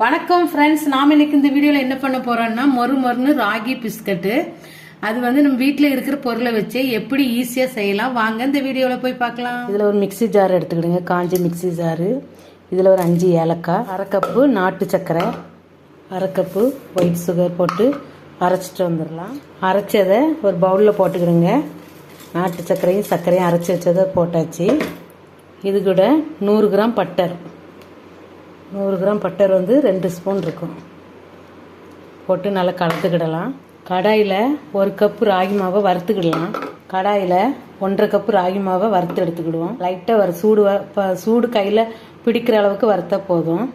வணக்கம் ஃப்ரெண்ட்ஸ் நாம் இன்னைக்கு இந்த வீடியோவில் என்ன பண்ண போறோம்னா மொறு மொறுன்னு ராகி பிஸ்கட்டு. அது வந்து நம்ம வீட்டில் இருக்கிற பொருளை வச்சு எப்படி ஈஸியாக செய்யலாம். வாங்க இந்த வீடியோவில் போய் பார்க்கலாம். இதில் ஒரு மிக்ஸி ஜார் எடுத்துக்கிடுங்க. காஞ்ச மிக்ஸி ஜாரு இதில் ஒரு அஞ்சு ஏலக்காய் அரை கப்பு நாட்டு சர்க்கரை அரை கப்பு ஒயிட் சுகர் போட்டு அரைச்சிட்டு வந்துடலாம். அரைச்சதை ஒரு பவுலில் போட்டுக்கிடுங்க. நாட்டு சர்க்கரையும் சர்க்கரையும் அரைச்சி வச்சதை போட்டாச்சு. இது கூட நூறு கிராம் பட்டர். நூறு கிராம் பட்டர் வந்து ரெண்டு ஸ்பூன் இருக்கும். போட்டு நல்லா கலந்துக்கிடலாம். கடாயில் ஒரு கப்பு ராகி மாவை வறுத்துக்கிடலாம். கடாயில் ஒன்றரை கப்பு ராகி மாவை வறுத்து எடுத்துக்கிடுவோம். லைட்டாக வர சூடு வ- சூடு கையில் பிடிக்கிற அளவுக்கு வறுத்தா போதும்.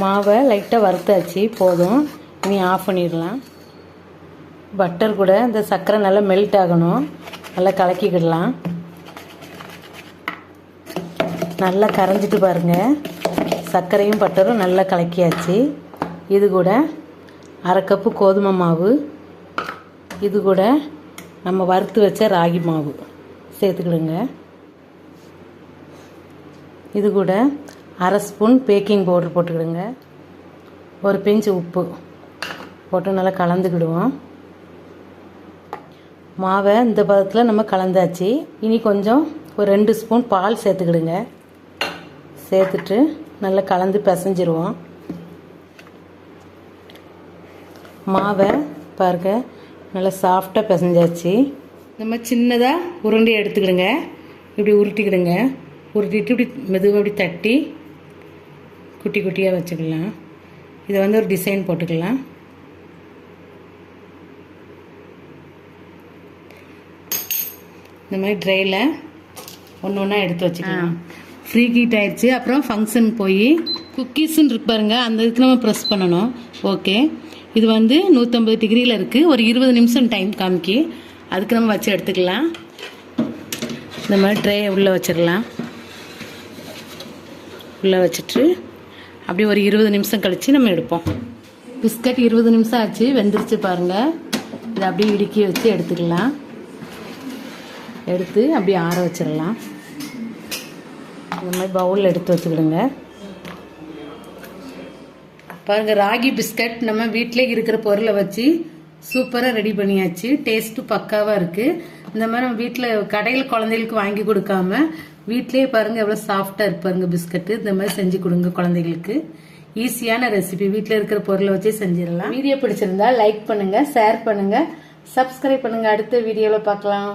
மாவை லைட்டாக வறுத்தாச்சு போதும். இனி ஆஃப் பண்ணிடலாம். பட்டர் கூட இந்த சர்க்கரை நல்லா மெல்ட் ஆகணும். நல்லா கலக்கிக்கிடலாம். நல்லா கரைஞ்சிட்டு பாருங்கள் சர்க்கரையும் பட்டரும் நல்லா கலக்கியாச்சு. இது கூட அரை கப்பு கோதுமை மாவு. இது கூட நம்ம வறுத்து வச்ச ராகி மாவு. சேர்த்துக்கிடுங்க. இது கூட அரை ஸ்பூன் பேக்கிங் பவுடர் போட்டுக்கிடுங்க. ஒரு பிஞ்சு உப்பு போட்டு நல்லா கலந்துக்கிடுவோம். மாவை இந்த பதத்தில் நம்ம கலந்தாச்சு. இனி கொஞ்சம் ஒரு ரெண்டு ஸ்பூன் பால் சேர்த்துக்கிடுங்க. சேர்த்துட்டு நல்லா கலந்து பிசைஞ்சிருவோம். மாவை பாருங்க நல்லா சாஃப்டாக பிசைஞ்சாச்சு. நம்ம சின்னதாக உருண்டை எடுத்துக்கிடுங்க. இப்படி உருட்டிக்கிடுங்க. உருட்டிட்டு இப்படி மெதுவாக இப்படி தட்டி குட்டி குட்டியாக வச்சுக்கலாம். இதை வந்து ஒரு டிசைன் போட்டுக்கலாம். இந்த மாதிரி ட்ரையில் ஒன்று ஒன்றா எடுத்து வச்சுக்கலாம். ஃப்ரீ ஹீட் ஆயிடுச்சு. அப்புறம் ஃபங்க்ஷன் போய் குக்கீஸ்ன்னு இருக்கு பாருங்க அந்த இதுக்கு நம்ம ப்ரெஸ் பண்ணணும். ஓகே இது வந்து நூற்றம்பது டிகிரியில் இருக்குது ஒரு இருபது நிமிஷம் டைம் காமிக்கி. அதுக்கு நம்ம வச்சு எடுத்துக்கலாம். இந்த மாதிரி ட்ரே உள்ளே வச்சிடலாம். உள்ளே வச்சுட்டு அப்படியே ஒரு இருபது நிமிஷம் கழித்து நம்ம எடுப்போம். பிஸ்கட் இருபது நிமிஷம் ஆச்சு. வெந்துருச்சு பாருங்கள் இதை அப்படியே இடுக்கி வச்சு எடுத்துக்கலாம். எடுத்து அப்படியே ஆற வச்சிடலாம். இந்த மாதிரி பவுலில் எடுத்து வச்சுக்கிடுங்க. பாருங்க ராகி பிஸ்கட் நம்ம வீட்டிலே இருக்கிற பொருளை வச்சு சூப்பராக ரெடி பண்ணியாச்சு. டேஸ்ட்டு பக்காவாக இருக்குது இந்த மாதிரி நம்ம வீட்டில் கடையில் குழந்தைகளுக்கு வாங்கி கொடுக்காம வீட்டிலேயே பாருங்க எவ்வளோ சாஃப்டாக இருப்பாருங்க பிஸ்கட்டு இந்த மாதிரி செஞ்சு கொடுங்க குழந்தைகளுக்கு. ஈஸியான ரெசிபி வீட்டில் இருக்கிற பொருளை வச்சே செஞ்சிடலாம். வீடியோ பிடிச்சிருந்தா லைக் பண்ணுங்கள் ஷேர் பண்ணுங்கள் சப்ஸ்கிரைப் பண்ணுங்கள் அடுத்த வீடியோவில் பார்க்கலாம்.